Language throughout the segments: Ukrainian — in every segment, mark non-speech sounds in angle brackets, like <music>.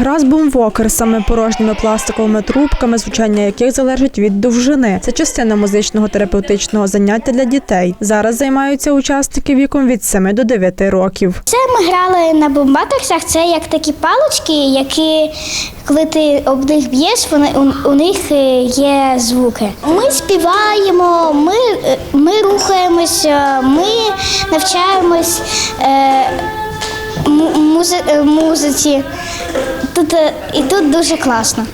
Гра з бумвокер, саме порожніми пластиковими трубками, звучання яких залежить від довжини. Це частина музичного терапевтичного заняття для дітей. Зараз займаються учасники віком від 7 до 9 років. Це ми грали на бомбатерсах. Це як такі палочки, які коли ти об них б'єш, вони у, у них е, є звуки. Ми співаємо, ми, е, ми рухаємося, ми навчаємось е, музиці. Тут е, і тут дуже класно.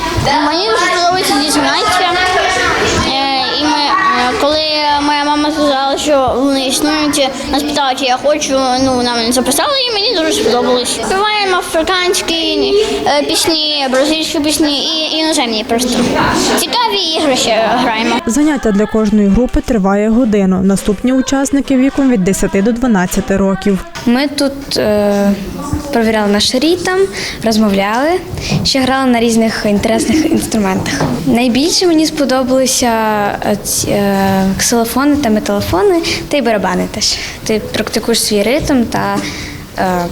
Мені дуже подобається ці. Е, І ми, е, коли моя мама сказала, що вони існують, нас питала, чи я хочу, ну вона мене записала, і мені дуже сподобалось. Співаємо африканські е, пісні, бразильські пісні і іноземні просто. Цікаві ігри ще граємо. Заняття для кожної групи триває годину. Наступні учасники віком від 10 до 12 років. Ми тут е, провіряли наш ритм, розмовляли, ще грали на різних інтересних інструментах. Найбільше мені сподобалися е, ці, е, ксилофони та металофони, та й барабани теж. Ти практикуєш свій ритм та е,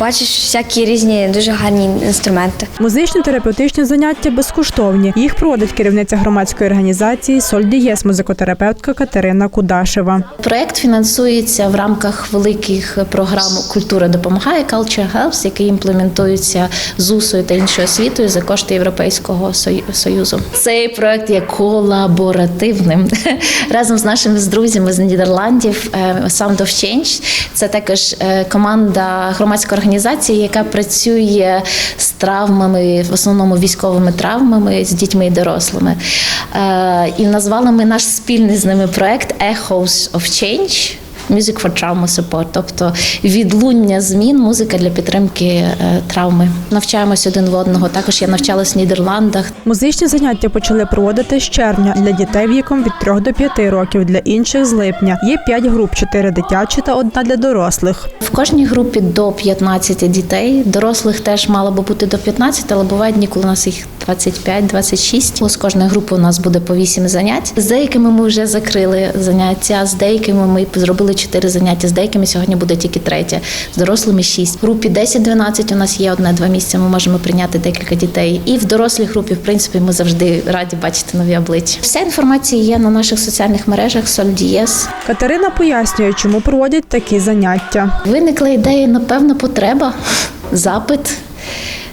бачиш всякі різні дуже гарні інструменти. Музичні терапевтичні заняття безкоштовні. Їх проводить керівниця громадської організації Соль Дієс, музикотерапевтка Катерина Кудашева. Проект фінансується в рамках великих програм Культура допомагає Culture Helps, які імплементуються ЗУСою та іншою освітою за кошти Європейського Союзу. Цей проект є колаборативним <laughs> разом з нашими друзями з Нідерландів е, Sound of Change. Це також е, команда громадської організації, яка працює з травмами, в основному військовими травмами з дітьми і дорослими. Е, І назвали ми наш спільний з ними проект Echoes of Change. Music for Trauma Support, тобто відлуння змін, музика для підтримки е, травми. Навчаємось один в одного. Також я навчалась в Нідерландах. Музичні заняття почали проводити з червня для дітей віком від 3 до 5 років, для інших з липня. Є 5 груп: 4 дитячі та одна для дорослих. В кожній групі до 15 дітей. Дорослих теж мало би бути до 15, але бувають дні, коли у нас їх 25-26. З кожної групи у нас буде по 8 занять. З деякими ми вже закрили заняття, з деякими ми зробили 4 заняття, з деякими сьогодні буде тільки третє, з дорослими 6. В групі 10-12 у нас є одне-два місця. Ми можемо прийняти декілька дітей. І в дорослій групі, в принципі, ми завжди раді бачити нові обличчя. Вся інформація є на наших соціальних мережах Сольдієс. Катерина пояснює, чому проводять такі заняття. Виникла ідея, напевно, потреба, запит.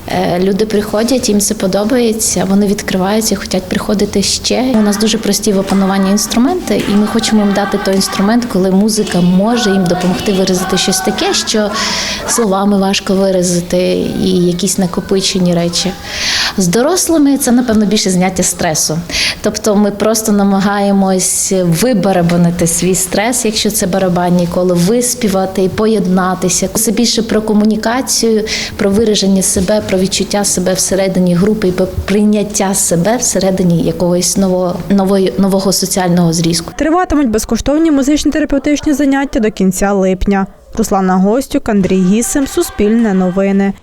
Е, Люди приходять, їм це подобається, вони відкриваються, хочуть приходити ще. У нас дуже прості в опануванні інструменти, і ми хочемо їм дати той інструмент, коли музика може їм допомогти виразити щось таке, що словами важко виразити, і якісь накопичені речі. З дорослими це, напевно, більше зняття стресу. Тобто ми просто намагаємось вибарабанити свій стрес, якщо це барабанні коли виспівати і поєднатися. Це більше про комунікацію, про вираження себе, про відчуття себе всередині групи і про прийняття себе всередині якогось нового, нової, нового соціального зрізку. Триватимуть безкоштовні музичні терапевтичні заняття до кінця липня. Руслана Гостюк, Андрій Гісим, Суспільне новини.